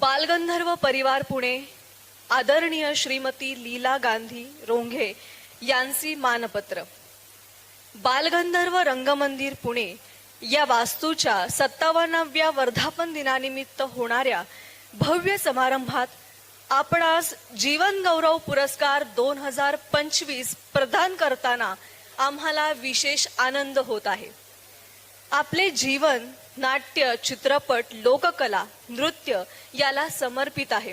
बालगंधर्व परिवार पुणे आदरणीय श्रीमती लीला गांधी रोंघे यांची मानपत्र. बालगंधर्व रंगमंदिर पुणे या वास्तूच्या सत्तावन्नाव्या वर्धापन दिनानिमित्त होणाऱ्या भव्य समारंभात आपण जीवन गौरव पुरस्कार दोन हजार पंचवीस प्रदान करताना आम्हाला विशेष आनंद होत आहे. आपले जीवन नाट्य चित्रपट लोककला नृत्य याला समर्पित आहे.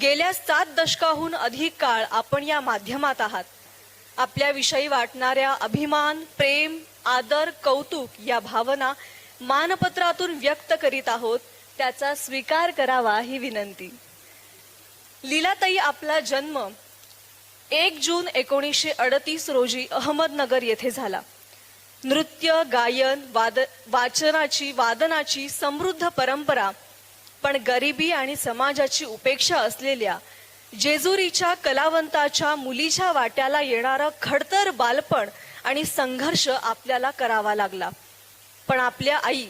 गेल्या सात दशकाहून अधिक काळ आपण या माध्यमात आहात. आपल्याविषयी वाटणाऱ्या अभिमान प्रेम आदर कौतुक या भावना मानपत्रातून व्यक्त करीत आहोत त्याचा स्वीकार करावा ही विनंती. लीलाताई आपला जन्म एक जून एकोणीसशे अडतीस रोजी अहमदनगर येथे झाला. नृत्य गायन वाद वाचनाची वादनाची समृद्ध परंपरा पण गरिबी आणि समाजाची उपेक्षा असलेल्या जेजुरीच्या कलावंताच्या मुलीच्या वाट्याला येणारं खडतर बालपण आणि संघर्ष आपल्याला करावा लागला. पण आपल्या आई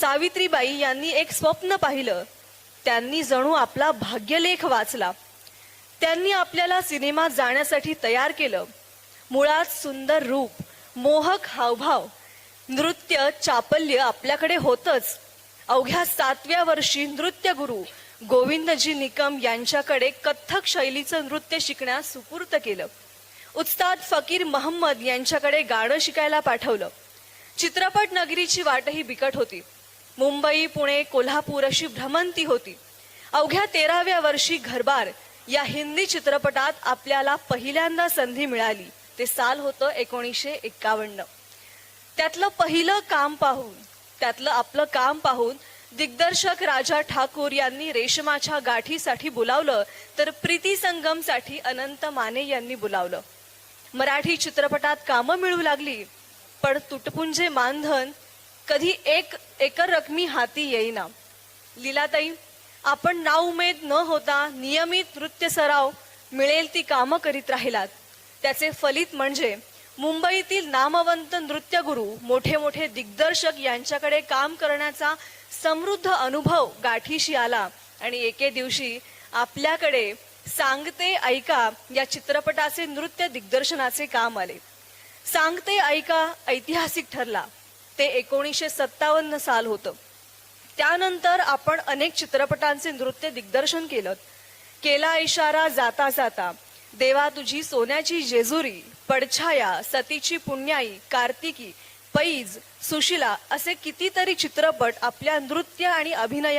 सावित्रीबाई यांनी एक स्वप्न पाहिलं. त्यांनी जणू आपला भाग्यलेख वाचला. त्यांनी आपल्याला सिनेमात जाण्यासाठी तयार केलं. मुळात सुंदर रूप मोहक हावभाव नृत्य चापल्य आपल्याकडे होतच. अवघ्या सातव्या वर्षी नृत्य गुरु गोविंदजी निकम यांच्याकडे कथ्थक शैलीचं नृत्य शिकण्यास सुपूर्त केलं. उस्ताद फकीर महम्मद यांच्याकडे गाणं शिकायला पाठवलं. चित्रपट नगरीची वाटही बिकट होती. मुंबई पुणे कोल्हापूर अशी भ्रमंती होती. अवघ्या तेराव्या वर्षी घरबार या हिंदी चित्रपटात आपल्याला पहिल्यांदा संधी मिळाली. ते साल होतं एकोणीसशे एक्कावन्न. त्यातलं पहिलं काम पाहून त्यातलं आपलं काम पाहून दिग्दर्शक राजा ठाकूर यांनी रेशमाच्या गाठीसाठी बोलावलं तर प्रीती संगमसाठी अनंत माने यांनी बोलावलं. मराठी चित्रपटात कामं मिळू लागली पण तुटपुंजे मानधन कधी एक एकर रकमी हाती येईना. लीलाताई आपण नाउमेद न होता नियमित नृत्य सराव मिळेल ती कामं करीत राहिलात. त्याचे फलित म्हणजे मुंबईतील नामवंत नृत्यगुरु मोठे मोठे दिग्दर्शक यांच्याकडे काम करण्याचा समृद्ध अनुभव गाठीशी आला. आणि एके दिवशी आपल्याकडे सांगते ऐका या चित्रपटाचे नृत्य दिग्दर्शनाचे काम आले. सांगते ऐका ऐतिहासिक ठरला. ते एकोणीसशे सत्तावन्न साल होतं. त्यानंतर आपण अनेक चित्रपटांचे नृत्य दिग्दर्शन केलं. केला इशारा जाता जाता देवा तुझी सोन्याची जेजुरी पडछाया सतीची पुण्याई कार्तिकी पैज सुशिला असे कितीतरी चित्रपट आपल्या नृत्य आणि अभिनयाने